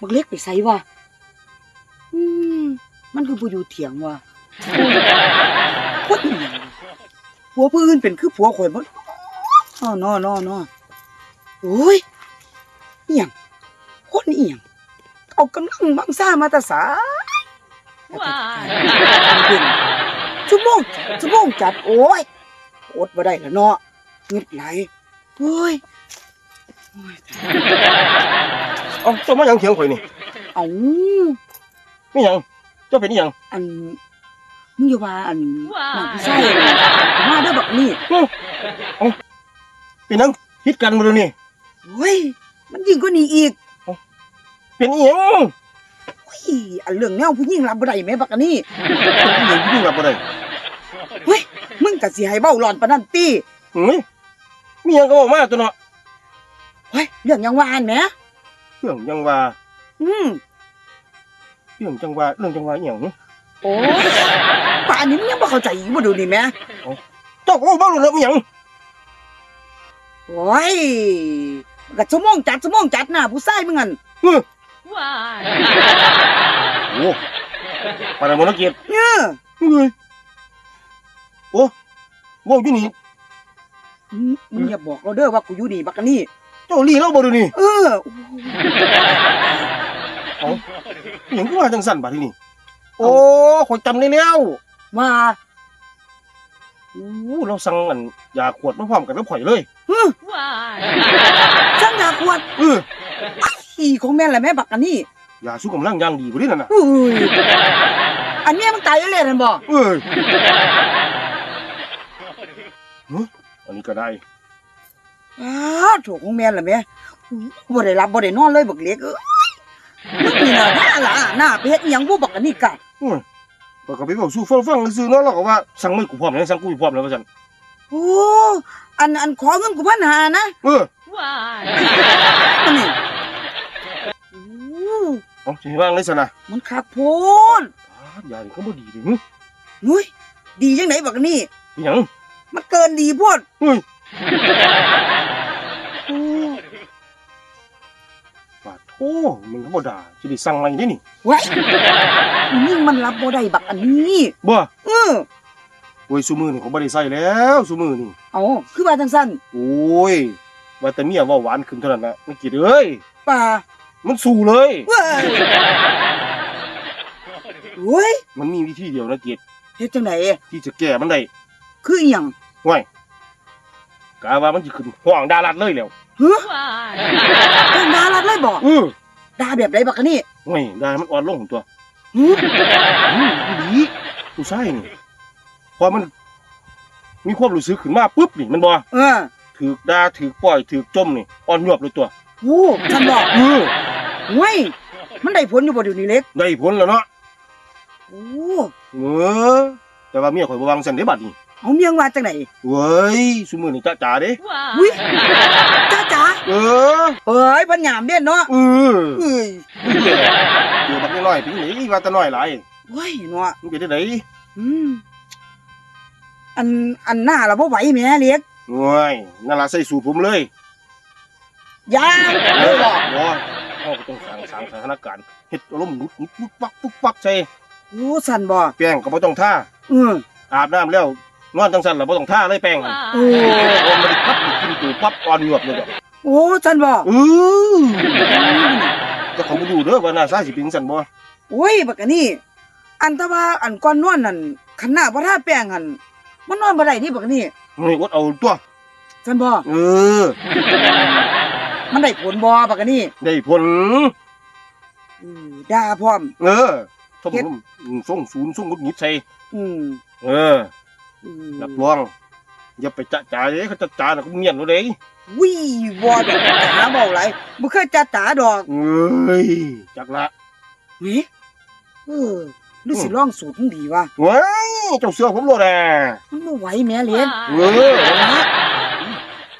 บักเล็กไปไสวะอืมมันคือผู้อยู่เถียงวะคนอีหยังวะผัวผู้อื่นเป็นคือผัวข่อยบ่อ้อนอนอนอโอ้ยอีหยังคนอีหยังเอากำลังบังซ่ามาแตาสาย Why? ชั่วโมงชั่วโมงจัดโอ้ยอดบ่ได้แล้วเนาะเงึดไหลโอ้ยโอ้ย เอ้าเจ้ามาหยังเถียงข่อยนี่เอาไม่หยังเจ้าเป็นอีหยังอันมึงอย่าว่าอันว้ายหนังผู้ชายมาเด้อบักนี่เป็นหยังคิดกันบ่เดี๋ยวนี้โอ้ยมันยิ่งกว่านี้อีกเป็นอีหยังโอ้ยอันเรื่องแนวผู้หญิงรับบ่ได้แม่บักอันนี่เป็นอีหยังที่รับบ่ได้เฮ้ยมึงก็สิให้เบ้าหลอนปานนั้นติหึมีหยังก็บอกมาตัวเนาะเฮ้ยเรื่องหยังว่าอันแหม เรื่องจังว่าอืมเรื่องจังว่าเรื่องจังว่าอีหยังโอ้ยป่านนี้มึงยังบ่เข้าใจอีกบ่ดูนี่แหมเจ้าก็บ่รู้เรื่องอีหยังโอ้ยมันก็ชั่วโมงจัดชั่วโมงจัดน่ะผู้ชายมึงอั่น Why? โอ้ปานนั้นบ่นักเกียรติเนี่ยเอ้ยโอ้บ่อยู่นี่มึงมึงอย่าบอกเราเด้อว่ากูอยู่นี่บักอันนี่ เจ้าลีเราบ่เดี๋ยวนี้เออเอ้าอีหยังคือว่าจังสั่นบัดทีนี้โอ้ข่อยจำได้แล้วมาโอ้เราสั่งอันยาขวดมาพร้อมกันกับข่อยเลย Why? ช่างยาขวดเออขี่ของแม่นแหละแม่บักอันนี่ยาสู้กำลังอย่างดีบ่นี่นั่นน่ะ อุ้ยอันเนี้ยมันตายแล้วแหละนั่นบ่เอ้ยหึอันนี้ก็ได้ อ้าถูกของแม่นแหละแม่บ่ได้รับบ่ได้นอนเลยบักเล็กเอ้ยมึงนี่น่ะหน้าหล่ะหน้าไปเฮ็ดอีหยังบ่บักอันนี่กะก็ก็ไปบอกสู้ฟังฟังซื่อๆเนาะเราก็ว่าสั่งไม่กูพร้อมแล้วสั่งกูพร้อมแล้วว่าซั่นโอ้อันอันขอเงินกูพันหานะเออ Why? อันนี้โอ้เอาสิว่างเลยซั่นน่ะมันคักโพดอ้าวยานี่เขาบ่ดีเดิหึอุ้ยดีจังไดบักอันนี่อีหยังมันเกินดีโพดเฮ้ย โธ่มึงธรรมดาสิได้สั่งใหม่เด้นี่ไว้ยิ่งมันรับบ่ได้บักอันนี้บ่เออโอ้ยซุมื้อนี่เขาบ่ได้ใส่แล้วซุมื้อนี่เอาคือว่าจังซั่นโอ้ยว่าแต่เมียเว้าหวานขึ้นเท่านั้นน่ะไม่กินเอ้ยป่ามันสู้เลยเว้ยโอ้ยมันมีวิธีเดียวนะเกียรติเฮ็ดจังไดที่จะแก้มันได้คืออีหยังห่วยกะว่ามันสิขึ้นห้องดารัดเลยแล้ว ฮะ Why? ต้องด่ารัดเลยบ่เออด่าแบบใดบักอันนี้ห่วยดามันอ่อนลงตัวหึอืมอีหลีผู้ชายนี่พอมันมีความรู้สึกขึ้นมาปุ๊บนี่มันบ่เออถูกด่าถูกปล่อยถูกจมนี่อ่อนยวบเลยตัวโอ้ฉันบอกเออโอ้ยมันได้ผลอยู่บ่เดี๋ยวนี้เล็กได้ผลแล้วเนาะโอ้เออ แต่ว่าเมียข่อยบ่วางซั่นเด้บัดนี้เอาเมียงว่าจังไดเว้ยซุมื้อนี้จ๊ะจ๋าเด้อุ้ย Why? จ้าจ๋าเออเอ้ยพันหยามเด่นเนาะเออเอ้ยเจอบักน้อยๆเป็นนี่ว่าแต่น้อยหลายโอ้ยเนาะมันเป็นได้ไดอืมอันอันหน้าเราบ่ไหวแหม่เล็กโอ้ยนั่นล่ะใส่สูตรผมเลยยางเอเอออบอกบ่เฮาก็ต้องสร้างสร้างสถานการณ์เฮ็ดอารมณ์หงุดหงิดปุ๊บปักปุ๊บปักใส่โอ้สั่นบ่แป้งก็บ่ต้องทา เออ อาบน้ำแล้วนอนจังซั่นล่ะบ่ต้องทาเลยแป้งหั่นโอ้ Why? โอ้มันได้พับกินตูปั๊บอ่อนหยวบเลยดอกโอ้สั่นบ่เออเจะของบ่รู้เด้อว่าหน้าซาสิเป็นซั่นบ่โอ้ยบักอันนี้ อันแตว่าอันก่อนนอนนั่นคันหน้าบ่ทาแป้งหั่นมันนอนบ่ได้นี่บักอันนี้เฮ้ยอดเอาตัวสั่นบ่เออ มันได้ผลบ่บักอันนี้ได้ผล อือด่าพร้อม เออ สมเฮ็ดมุติส่งศูนย์ส่งหงุดหงิดใส่อืมเอออืมรับรองอย่าไปจะจ่าเด้เขาจะจ่าน่ะก็เมียนเอาเด้วิบ่ดอกจ๋าเว้าหลายบ่เคยจ้าจ๋าดอกเอ้ยจักละเฮ้เออหรือสิลองสูตรมันดีวะเว้ยเจ้าเสือผมโลดอะมันบ่ไหวแม่เลี้ยนเอ Why? อ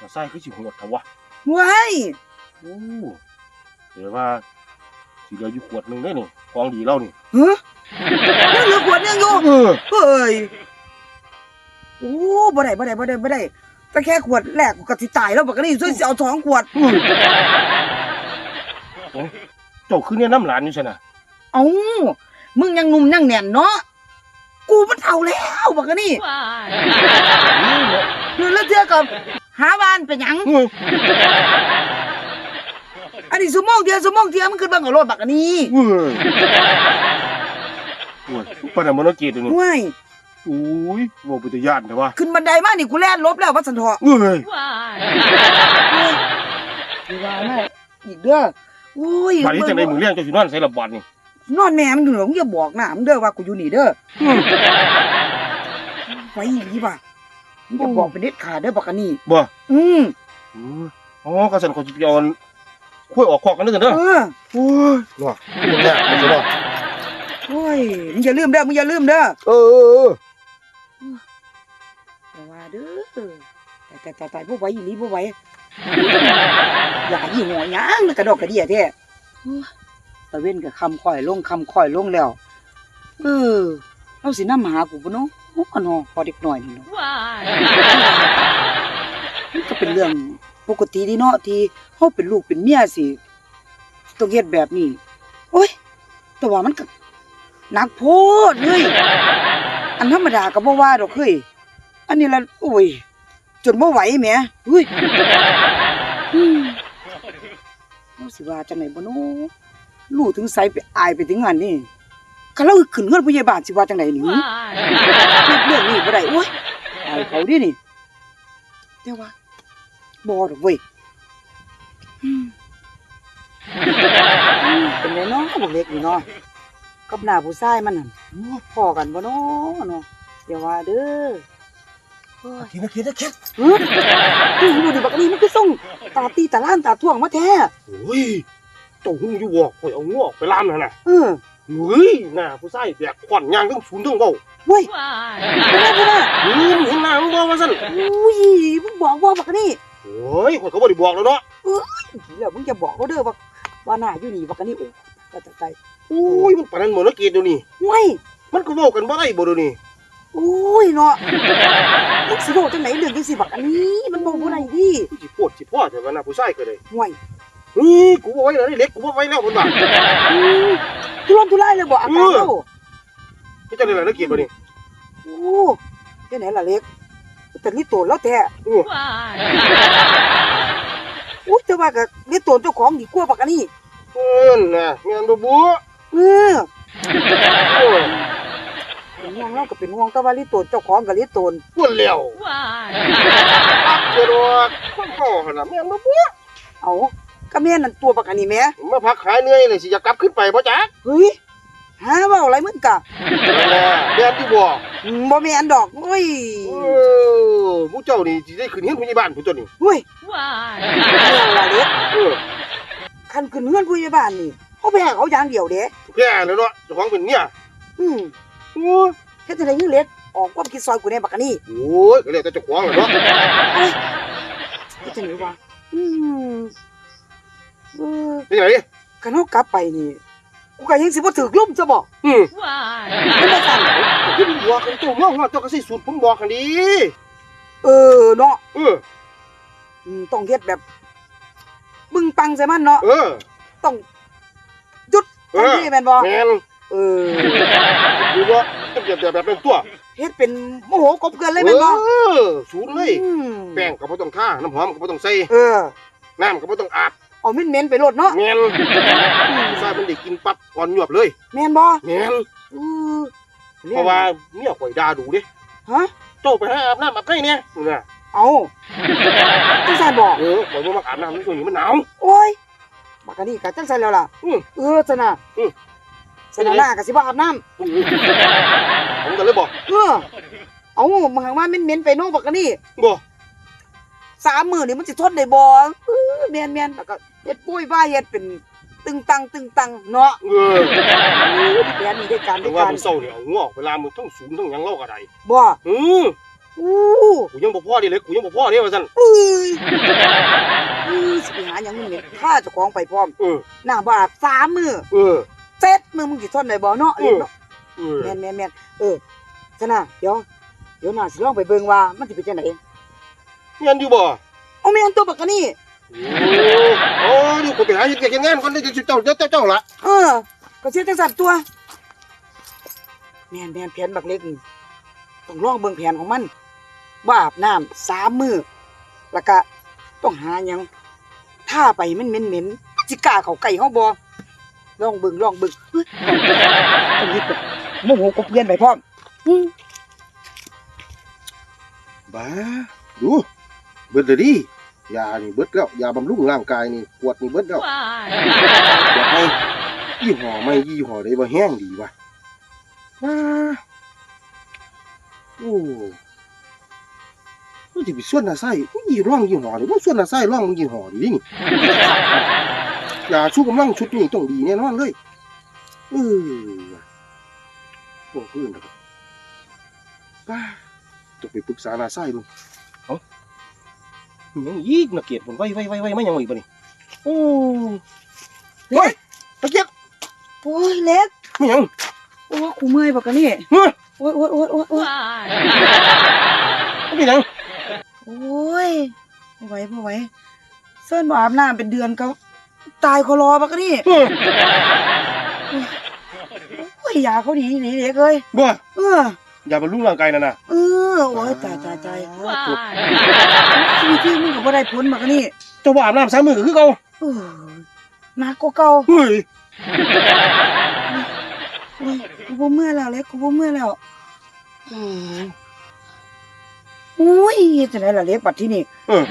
นะใส่คือสิหัวเถอะวะไหวโอ้เดี๋ยวว่า สิเหลืออยู่ขวดหนึงได้นี่ของดีเรานี่ฮะยังเหลือขวดยังอยู่เออเฮ้ยโอ้บ่ได้บ่ได้บ่ได้บ่ได้แต่แค่ขวดแรกกูก็สิตายแล้วบักกะนี่ช่วยสิเอาสองขวดเออโอ้เจ้าคือเนี่ยน้ำหลานอยู่ซั่นน่ะเอ้ามึงยังหนุ่มยังแน่นเนาะกูมันเฒ่าแล้วบักกะนี่ Why? เรือแล้วเทื่อกับหาบ้านเป็นหยัง เฮ้ย อันนี้สมองเดียวสมองเดียวมันขึ้นเบิ่งเอารถบักกะนี่เว้ยโอ้ยปานนั้นบ่น่าเกลียดอยู่นี่ห่วยโอ้ยบ่เป็นตาย่านแต่ว่าขึ้นบันไดมานี่กูแล่นลบแล้วว่าสันเถาะเอ้ย Why? เวลาแม่อีกเด้อโอ้ยบัดนี้จังได๋มึงเลี้ยงเจ้าสินอนใส่ละบาดนี่นอนแม่มันอยู่หรอมึงอย่าบอกนะมึงเด้อว่ากูอยู่นี่เด้ออืมไว้อีหลีว่ะมึงอย่าบอกเป็นเด็ดขาดเด้อบักกะนี่บ่อืม อืมอ๋อกระสันเขาจะไปเอา คุยออกคอกกันนึกกันเด้อเออโอ้ยเนาะมันยากมันจะเนาะโอ้ยมึงอย่าลืมเด้อมึงอย่าลืมเด้อเออเออเออแต่ว่าเด้อแต่แต่แต่แต่บ่ไหวอีหลีบ่ไหวอย่ายี่หัวหยังกระดอกกระเดียแท้โอ้ยตะเว้นก็คำค่อยลงคำค่อยลงแล้ว เออเราสินำมาหากูบ่เนาะโอ้เนาะพอเด็กน้อยนี่เนาะ Why? มันก็เป็นเรื่อง ปกติดีเนาะที่เฮาเป็นลูกเป็นเมียสิต้องเฮ็ดแบบนี้ โอ้ย แต่ว่ามันก็หนักโพดเฮ้ยอันธรรมดาก็บ่ว่าดอกเฮ้ยอันนี้ละโอ้ย จนบ่ไหวแหมเฮ้ยอืมเอาสิว่าจังไดบ่เนาะลูกถึงไสไปอายไปถึงอันนี้ก็เราขึ้นเงินพยาบาลสิว่าจังไดนี่ Why? เรื่องนี้บ่ได้โอ้ยอายเขาดินี่แต่ว่า บ่ดอกเว้ยอืมอืมเป็นไงเนาะบ่เล็กนี่เนาะกับหน้าผู้ชายมันนั่นพอกันบ่เนาะเนาะอย่าว่าเด้อโอ้ยคิดนะคิดนะคิดเฮ้ยนี่ดูดิบักนี่มันคือส่งตาตีตาล้านตาท่วงมาแท้โอ้ยเจ้าหูอยู่บ่ข่อยเอางอกไปล่ามนั่นน่ะเออเฮ้ยหน้าผู้ชายแบกขวัญยางทั้งศูนย์ทั้งเว้าเว้ย Why? ไปได้ไปได้เฮ้ยมึงเห็นหน้ามึงบ่ว่าซั่นอุ้ยมึงบอกว่าบักนี่ โอ้ยข่อยก็บ่ได้บอกแล้วเนาะเดี๋ยวมึงจะบอกเขาเด้อว่าว่าหน้าอยู่นี่บักนี่โอ้ตายตายตายโอ้ยมันปานนั้นบ่น่าเกียดเดี๋ยวนี้เว้ยมันมันก็เว้ากันบ่ได้บ่เดี๋ยวนี้โอ้ยเนาะมึงสิโดจังไหนเรื่องจังสิบักอันนี้ มันบอกบ่ได้ดิสิโพดสิพ่อแต่ว่าหน้าผู้ชายก็ได้ห่วยเฮ้ยกูบ่ไว้แล้วนี่เล็กกูบ่ไว้แล้วเพิ่นว่าทุรนทุรายเลยบ่อาการเจ้าเฮ็ดจังได๋ล่ะน่าเกียดบ่นี่โอ้แค่ไหนล่ะเล็ก แต่นี่ตัวแล้วแท้ Why? อุ้ยแต่ว่าก็นี่ตัวเจ้าของดีกว่าบักอันนี้เอิ้นน่ะแม่นบ่บัวเออโอ้ยเป็นห่วงเราก็เป็นห่วงแต่ว่าลิตัวเจ้าของก็ลิตนปวดแล้ว Why? ปักเจดอกคนพ่อขนาดแม่นบ่บัวเอาก็แม่นั่นตัวบักอันนี้แหม่มาพักขายเหนื่อยเลยสิอยากกลับขึ้นไปบ่จ๊ะเฮ้ย หาเว้าอะไรมึงกะนั่นแหละแม่นที่บ่อืมบ่แม่นดอกโอ้ยเออผู้เจ้านี่สิได้ขึ้นเฮือนผู้ใหญ่บ้านผู้ตัวนี้เฮ้ย Why? เรื่องอะไรเล็กเออคันขึ้นเฮือนผู้ใหญ่บ้านนี่เขาไปหาเขาอย่างเดียวเด้แพ้แล้วเนาะเจ้าของเป็นเมียอืมโอ้ยเฮ็ดจังได๋เล็กออกความคิดซอยกูแน่บักอันนี้โอ้ยก็แล้วแต่เจ้าของแหละเนาะเฮ็ดจังได๋วะอืมเออเป็นไงคันเฮากลับไปนี่ กูก็ยังสิบ่ถูกลุ่มซะบ่อืม Why? เป็นจังซั่นขึ้นบอกกันตัวเมาเจ้าก็สิสูตรผมบอกกันดีเออเนาะเอออืมต้องเฮ็ดแบบบึ้งปังใส่มันเนาะเออต้องหยุดเอทันอทีแม่นบ่แม่นเออดูว่าต้องแบบแบบเป็นตัวเฮ็ดเป็นโมโหกบเกินเลยแม่นบ่เออสูตรเลยอืมแป้งก็บ่ต้องทาน้ำหอมก็บ่ต้องใส่เออน้ำก็บ่ต้องอาบ เอาเหม็นๆไปโลดเนาะแม่นผู้ชายมันได้กินปั๊บอ่อนหยวบเลยแม่นบ่แม่นอือเพราะว่าเมียข่อยด่าดูเด้ฮะโจ้ไปหาอาบน้ำอาบไก่เนี่ยนี่น่ะเอาจังซั่นบ่เออข่อยบ่มักอาบน้ำในช่วงนี้มันหนาว โอ้ยบักอันนี้ก็จังซั่นแล้วล่ะอืมเออซั่นน่ะอืมซั่นน่ะหน้าก็สิบ่อาบน้ำผมก็เลยบอกเออเอามาหางว่าเหม็นๆไปเนาะบักอันนี้บ่สามมื้อนี่มันสิทนได้บ่ เออแม่นๆแล้วก็เฮ็ดปุ้ยว่าเฮ็ดเป็นตึงตังตึงตังเนาะเออเออแม่นนี่ได้การแต่ได้ว่าการมื้อเช้าเนี่ยเอางอกเวลามึงทั้งสูงทั้งหยังเล่าก็ได้บ่อืออู้กูยังบ่พอเด้เลยกูยังบ่พอเด้ว่าซั่นเอ้ยเอ้ยสิไปหาหยังมึงเนี่ยฆ่าเจ้าของไปพร้อมเออหน้าบ่อาบสามมื้อเออเซ็ตมื้อมึงสิทนได้บ่เนาะเออเนาะ เออแม่นแม่นแม่นเออซะนะเดี๋ยว เดี๋ยวน่าสิลองไปเบิ่งว่ามันสิเป็นจังได๋เมียนอยู่บ่เอาแม่นตัวบักอันนี้ โอ้โอ้ดีอยู่กูไปหาเฮ็ดเวียกเฮ็ดงานก่อนเดี๋ยวเจ้าเจ้าเจ้าเจ้าละเออ ก็เสียจังสัตว์ตัว แม่นแม่นแผนบักเล็กนี่ต้องลองเบิ่งแผนของมันว่าอาบน้ำสามมือแล้วก็ต้องหาหยังถ้าไปมันเหม็นเหม็นๆสิกล้าเข้าใกล้เฮาบ่ลองเบิ่งลองเบิ่งเฮ้ยต้องยึดแบบโมโหกับเพื่อนไปพร้อมอืมบ้าดูเบิดเลยดิ ยานี่เบิดแล้วยาบำรุงร่างกายนี่ขวดนี่เบิดแล้ว Why? อยากให้ยี่ห้อไม่ยี่ห้อใดบ่แห้งดีวะว้าโอ้มันจะไปส่วนหน้าไส้ผู้ยี่ร่องยี่ห้อนี่ว่าส่วนหน้าไส้ร่องมึงยี่ห้อดีนี่ยาชูกำลังชุดนี้ต้องดีแน่นอนเลยเออพวกเพื่อนนะครับป้าต้องไปปรึกษาหน้าไส้ดูเอ้ามีห ยังยีกนักเกียรติมันไว้ไว้ไว้ไว้ไม่ยังไงบ่นี่โอ้เฮ้ยตะเกียบโอ้ยเล็กไม่ยังโอ้ยกูเมื่อยบักกะนี่เฮ้ยโอ้ยโอ้ยโอ้ยโอ้ยโอ้ยไม่ยังโอ้ยบ่ไหวบ่ไหวเส้นบ่อาบน้ำเป็นเดือนก็ตายคอรอบักกะนี่เฮ้ยโอ้ยยาเขาดีดีเด็กเอ้ยบ่เออ อย่าบรรลุร่างกายนั่นน่ะเออโอ้ยตายตายตาย Why? ชีวิตที่มึงก็บ่ได้ผลบักกะนี่เจ้าว่าอาบน้ำสามมือก็คือเก่าเออหนักกว่าเก่าเฮ้ยโอ้ยกูบ่เมื่อยแล้วเล็กกูบ่เมื่อยแล้วโอ้ยเฮ็ดจังไดล่ะเล็กบัดที่นี่เออ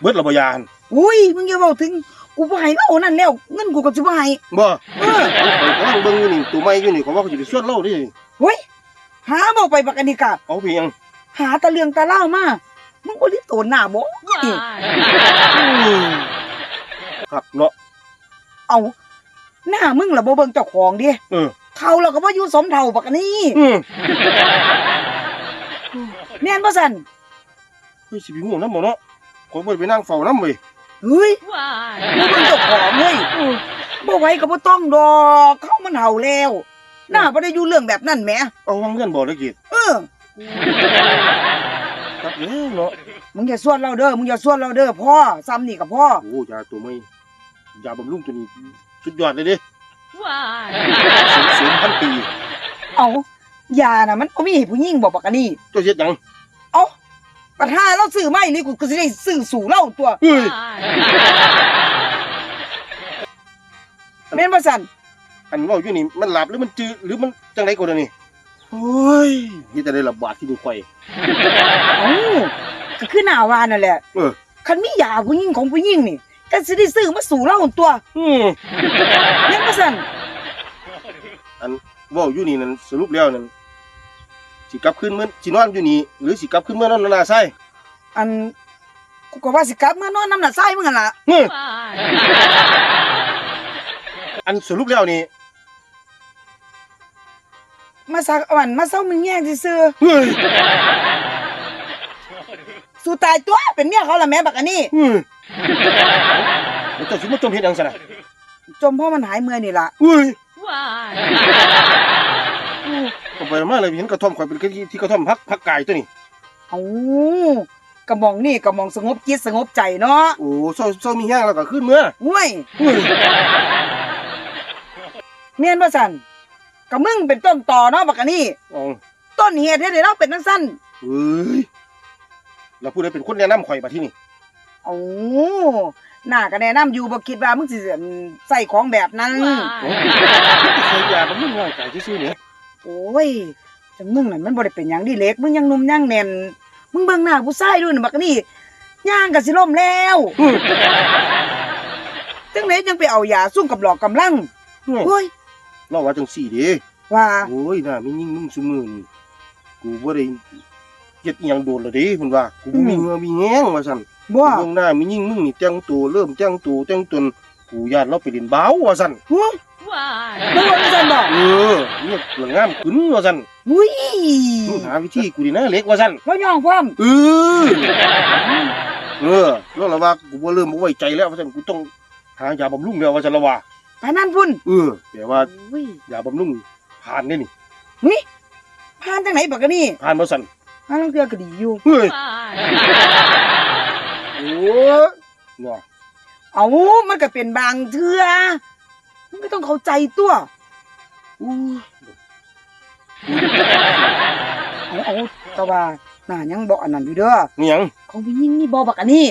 เบิดระบยาน อุ้ยมึงอย่าเว้าถึง กูบ่ให้เอานั่นแล้วเงินกูก็สิบ่ให้บ่เออข้อยกำลังเบิ่งอยู่นี่ตัวใหม่อยู่นี่เขาว่าเขาจะไปส่วนเล่าดิเฮ้ยหาบ่ไปบักอันนี้กะเอาไปยังหาตะเลืองตะเล่ามามึงบ่ได้โตหน้าบ่ Why? ครับเนาะเอาหน้ามึงล่ะบ่เบิ่งเจ้าของดิเออเฒ่าแล้วก็บ่อยู่สมเฒ่าบักอันนี้อืมแม่นบ่ซั่นเฮ้ยสิไปง่วงน้ำบ่เนาะขอบ่ได้ไปนั่งเฝ้าน้ำเว้ย เฮ้ย Why? บ่เบิ่งเจ้าของเฮ้ยบ่ไหวก็บ่ต้องดอกเขามันเฒ่าแล้วหน้าบ่ได้อยู่เรื่องแบบนั้นแหมเอาวังเงินบ่ได้กิดเออครับแล้วเนาะมึงอย่าส่วนเราเด้อมึงอย่าส่วนเราเด้อพ่อซ้ำนี่กับพ่อโอ้ยาตัวใหม่ยาบำรุงตัวนี้สุดยอดเลยเดิ Why? สูงสูงพันปี เอายาน่ะมันบ่มีให้ผู้หญิงบ่บักอันนี้เจ้าเฮ็ดหยังเอา ปัญหาเราซื้อไม่นี่กูก็สิได้ซื้อสู่เราตัวเฮ้ย Why? แม่นบ่ซั่นอันเว้าอยู่นี่มันหลับหรือมันจือหรือมันจังไดก็ได้นี่โอ้ยเฮ็ดจะได้ระบาดที่นี่ข่อยเอ้าก็คือหน้าว่านั่นแหละเออคันมียาผู้หญิงของผู้หญิงนี่ก็สิได้ซื้อมาสู่เราตัวอืมแม่นบ่ซั่นเว้าอยู่นี่นั่นสรุปแล้วนั่น สิกลับขึ้นเมื่อสินอนอยู่นี่หรือสิกลับขึ้นเมื่อนอนนาไส้อันกูก็ว่าสิกลับมานอนน้ำหน้าทรายมึงหั่นล่ะเฮ้ย Why? อันสรุปแล้วนี่มาสักวันมาเซามึงแย่งซื่อเฮ้ยๆสู่ตายตัวเป็นเมียเขาล่ะแม่บักอันนี้ เฮ้ยแล้วเจ้าสิมาจมเฮ็ดหยังซั่นน่ะจมเพราะมันหายเมื่อยนี่ล่ะเฮ้ย Why? ก็ไปมาเลยเห็นกระท่อมข่อยเป็นที่กระท่อมพักพักกายตัวนี้เอากระหมองนี่กระหมองสงบจิตสงบใจเนาะโอ้เศร้าเศร้ามีแห้งแล้วก็ขึ้นเมื่อห้วยเฮ้ยเมียนบ่สันกะมึงเป็นต้นต่อเนาะบักอันนี้อ๋อต้นเหตุเฮ็ดให้เราเป็นจังซั่นเฮ้ยแล้วผู้ใดเป็นคนแนะนำข่อยมาที่นี่เอาหน้าก็แนะนำอยู่บ่คิดว่ามึงสิใส่ของแบบนั้นโอ้ Why? ใช้ยาบำรุงร่างกายซื่อๆเนี่ย โอ้ยจังมึงนั่นมันบ่ได้เป็นหยังดีเล็กมึงยังหนุ่มยังแน่นมึงเบิ่งหน้าผู้ชายด้วยน่ะบักอันนี้ย่างก็สิล่มแล้วเฮ้ยจังไดยังไปเอายาซุ่มกับหลอกกำลังเฮ้ยเฮ้ยเราว่าจังสี่เด้ว่าโอ้ยน่ามียิ่งมึงซุมือนี่กูบ่ได้เฮ็ดอิหยังโดนและเด้เพิ่นว่ากูบ่มีเงือมีแห้งว่าซั่นบ่เบิ่งหน้ามียิ่งมึงนี่แต่งตัวเริ่มแต่งตัวแต่งตนกูญาติเราไปเล่นบ้าวว่าซั่น ฮะ Why? บ่ว่าจังซั่นบ่เออเนี่ยเกิดงามขึ้นว่าซั่นอุ้ยมึงหาวิธีกูดีนะเล็กว่าซั่นแล้วย่องพร้อมเออเออแล้วละว่ากูบ่เริ่มบ่ไว้ใจแล้วว่าซั่นกูต้องหายาบำรุงแล้วว่าซั่นละว่าไปนั่นพุ่นเออแต่ว่าอุ้ยยาบำรุงผ่านนี่นี่ผ่านจังไหนบักอันนี้ผ่านบ่ซั่นผ่านลางเทื่อก็ดีอยู่เฮ้ย Why? โอ้ยว่าเอามันก็เป็นบางเทื่อมันก็ ต้องเข้าใจตัวอู้เอาเอาแต่ว่าหน้ายังบอกอันนั้นอยู่เด้อนี่หยังของผู้หญิงนี่บอกบักอันนี้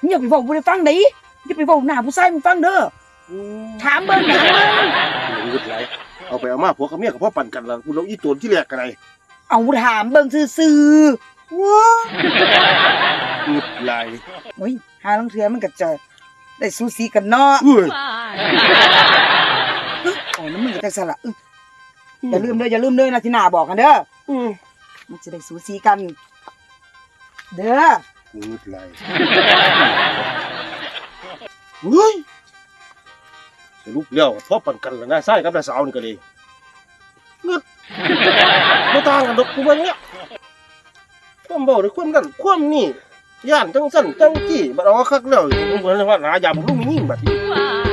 มึงอย่าไปบอกผู้ใดฟังเด้อย่าไปบอกหน้าผู้ชายมึงฟังเด้อถามเบิ่งถามเบิ่งหงุดไหลเอาไปเอามาผัวกับเมียกับพ่อปั่นกันละกูแล้วอีตัวที่แรกกันไดเอาถามเบิ่งซื่อๆว้าหงุดไหลโอ้ยหาลังเทือมันก็จะ ได้สูสีกันเนาะเอ้ยโอ้น้ำมึงก็จังซั่นล่ะอื้ออย่าลืมเด้ออย่าลืมเด้อนะที่หน้าบอกกันเด้ออืมมันจะได้สูสีกัน เด้อหงุดไหลเฮ้ยสรุปแล้วพ่อปั่นกันละนะไส้กับน้าสาวนี่ก็เลยเงึดบ่ต่างกันดอกกูว่าเนี่ยความเบาหรือความนั่นความนี่ ย่านจังสั่นจังจี้บัดเอาคักแล้วมึงบ่ได้ว่าหนายาบ่รู้มียิ่งบัดนี้